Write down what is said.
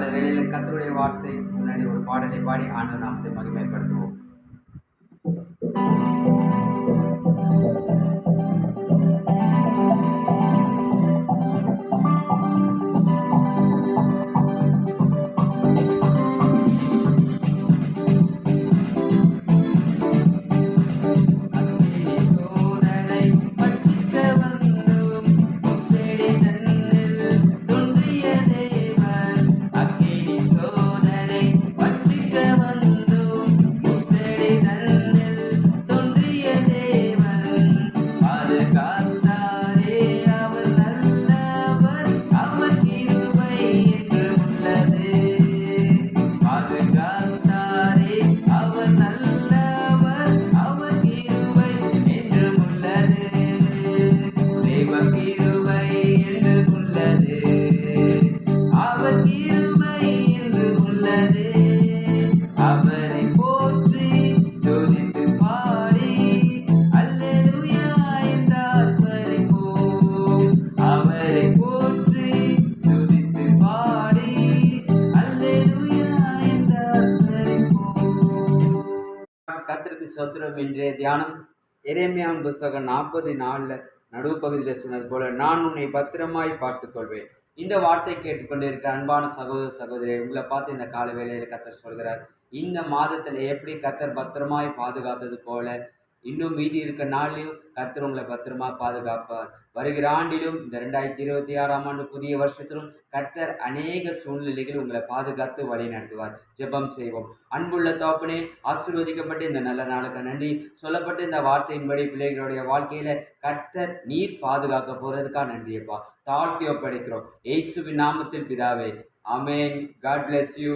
வேளையில் கத்தருடைய வார்த்தை முன்னாடி ஒரு பாடலை பாடி ஆண்டு நாமத்தை மகிமைப்படுத்துவோம். கத்திற்கு சோத்திரம் இன்றைய தியானம். எரேமியான் புஸ்தகம் நாற்பது நாலில் நடுப்பகுதியில் சொன்னது போல நான் உன்னை பத்திரமாய் பார்த்துக்கொள்வேன். இந்த வார்த்தை கேட்டுக்கொண்டிருக்க அன்பான சகோதர சகோதரி உங்களை பார்த்து இந்த கால வேலையில் கத்தர் சொல்கிறார் இந்த மாதத்தில் எப்படி கத்தர் பத்திரமாய் பாதுகாத்தது போல இன்னும் மீதி இருக்க நாளிலும் கத்தர் உங்களை பத்திரமா பாதுகாப்பார். வருகிற ஆண்டிலும் இந்த ரெண்டாயிரத்தி இருபத்தி ஆறாம் ஆண்டு புதிய வருஷத்திலும் கர்த்தர் அநேக சூழ்நிலைகள் உங்களை பாதுகாத்து வழி நடத்துவார். ஜெபம் செய்வோம். அன்புள்ள தோப்பனே ஆசீர்வதிக்கப்பட்ட இந்த நல்ல நாளுக்கு நன்றி. சொல்லப்பட்ட இந்த வார்த்தையின்படி பிள்ளைகளுடைய வாழ்க்கையில கர்த்தர் நீர் பாதுகாக்க போறதுக்காக நன்றியப்பா தாழ்த்தி ஒப்படைக்கிறோம். இயேசுவின் நாமத்தில் பிதாவே. அமேன் காட் பிளஸ் யூ